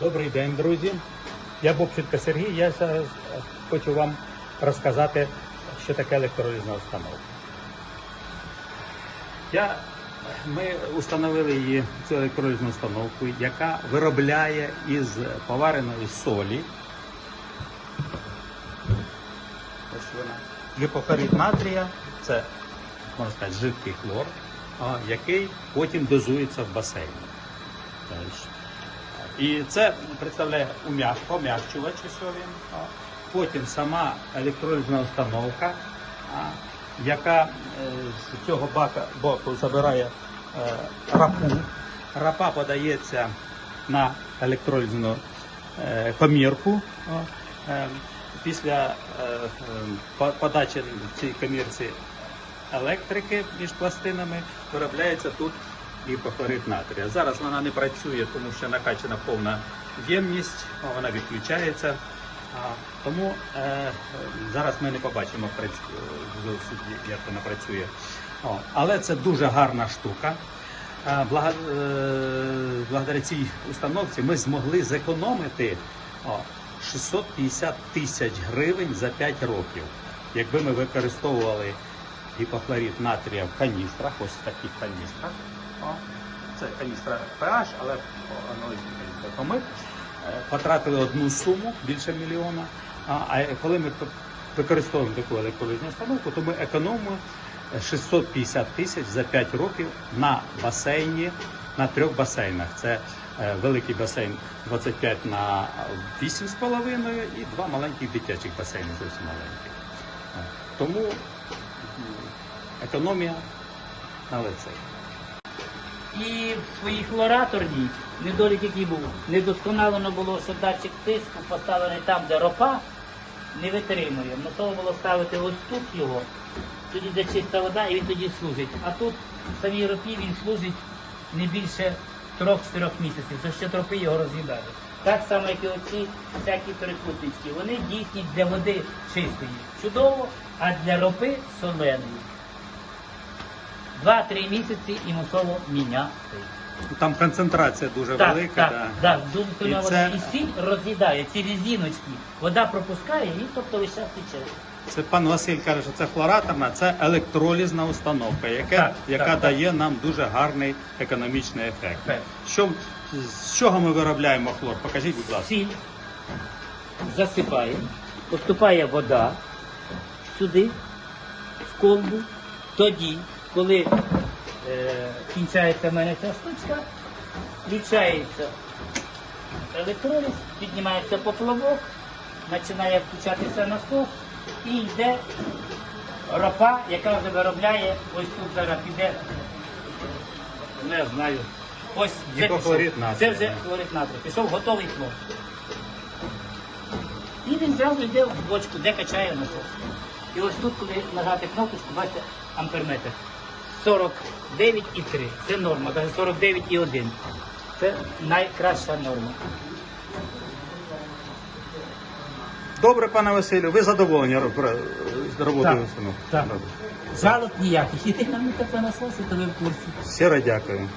Добрий день, друзі. Я Бобченко Сергій. Я зараз хочу вам розказати, що таке електролізна установка. Я, ми установили її цю електролізну установку, яка виробляє із повареної солі. Ось вона. Натрія, це можна сказати жидкий хлор, який потім дозується в басейні. І це представляє ум'як, пом'якчувач ось він. Потім сама електролізна установка, яка е, з цього боку забирає е, рапу. Рапа подається на електролізну е, комірку. Після по- подачі в цій комірці електрики між пластинами виробляється тут гіпохлорид натрія. Зараз вона не працює, тому що накачана повна ємність, вона відключається. Тому е, зараз ми не побачимо як вона працює. О, але це дуже гарна штука. Блага- е, Благодаря цій установці ми змогли зекономити о, 650 тисяч гривень за 5 років. Якби ми використовували гіпохлорид натрія в каністрах, ось в таких каністрах. Це каністра PH, але. То ми е, потратили одну суму більше мільйона. А, коли ми використовуємо таку електролізну установку, то ми економимо 650 тисяч за 5 років на басейні, на трьох басейнах. Це е, великий басейн 25 на 8,5 і два маленьких дитячих басейни зовсім маленьких. Е, Тому економія на лице. І в своїй хлораторній недолік який був. Недосконалено було, що датчик тиску поставлений там, де ропа не витримує. Мотово було ставити ось тут його, тоді де чиста вода і він тоді служить. А тут в самій ропі він служить не більше трьох-чотирьох місяців. Це ще тропи його роз'їдають. Так само, як і оці всякі трикутнички. Вони дійсні для води чистої. Чудово, а для ропи соленої. Два-три місяці і мусово міняти. Там концентрація дуже Так, велика. так, да. так, дуже це- І сіль роз'їдає, ці різіночки. Вода пропускає і тобто весь час тече. Це пан Василь каже, що це хлораторна, це електролізна установка, яка, Так, яка так, дає нам дуже гарний економічний ефект. Ефект. Що, з чого ми виробляємо хлор? Покажіть, будь ласка. Сіль засипає, поступає вода сюди, в колбу. Тоді, коли е, кінчається в мене ця штучка, включається електроліз, піднімається поплавок, починає включатися насос і йде ропа, яка вже виробляє, ось тут зараз піде, не знаю. Ось Гіпохлорид пішов. Це вже хлорид натрію. Пішов готовий хлор. І він зразу йде в бочку, де качає насос. І ось тут, коли нажати кнопочку, бачите, амперметр. 49,3. Це норма, навіть 49,1. Це найкраща норма. Добре, пане Василю, ви задоволені ро- з роботою Так, установки? так. Добре. Жалоб ніяких. І ти нам не насоси, то ви в курсі. Щиро дякую.